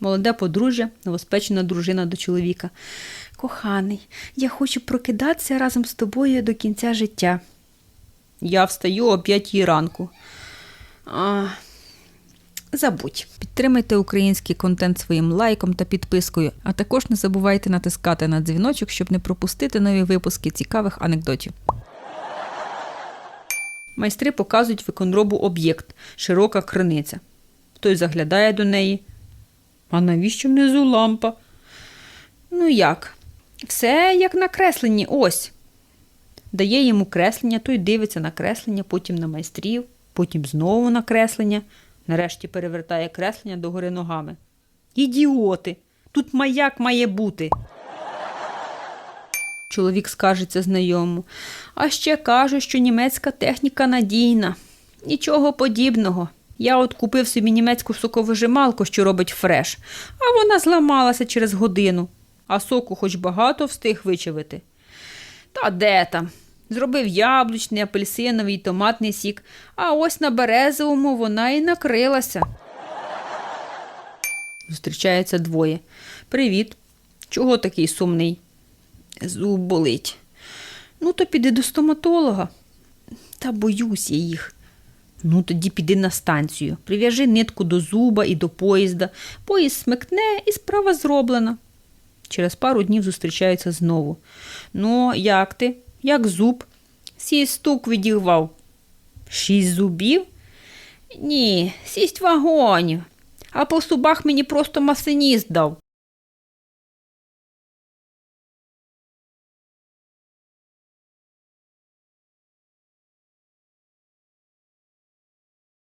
Молоде подружжя, новоспечена дружина до чоловіка. Коханий, я хочу прокидатися разом з тобою до кінця життя. Я встаю о п'ятій ранку. А, забудь. Підтримайте український контент своїм лайком та підпискою, а також не забувайте натискати на дзвіночок, щоб не пропустити нові випуски цікавих анекдотів. Майстри показують виконробу об'єкт широка криниця. Той заглядає до неї. А навіщо внизу лампа? Ну як? Все як на кресленні, ось. Дає йому креслення, той дивиться на креслення, потім на майстрів, потім знову на креслення, нарешті перевертає креслення догори ногами. Ідіоти! Тут маяк має бути. Чоловік скажеться знайому. А ще кажуть, що німецька техніка надійна. Нічого подібного. Я от купив собі німецьку соковижималку, що робить фреш, а вона зламалася через годину, а соку хоч багато встиг вичавити. Та де там? Зробив яблучний, апельсиновий, томатний сік, а ось на березовому вона і накрилася. Зустрічаються двоє. Привіт. Чого такий сумний? Зуб болить. Ну, то піди до стоматолога. Та боюсь я їх. Ну, тоді піди на станцію, прив'яжи нитку до зуба і до поїзда. Поїзд смикне і справа зроблена. Через пару днів зустрічаються знову. Ну, як ти? Як зуб? Сій стук відірвав. Шість зубів? Ні, сість вагонів. А по зубах мені просто масиніст дав.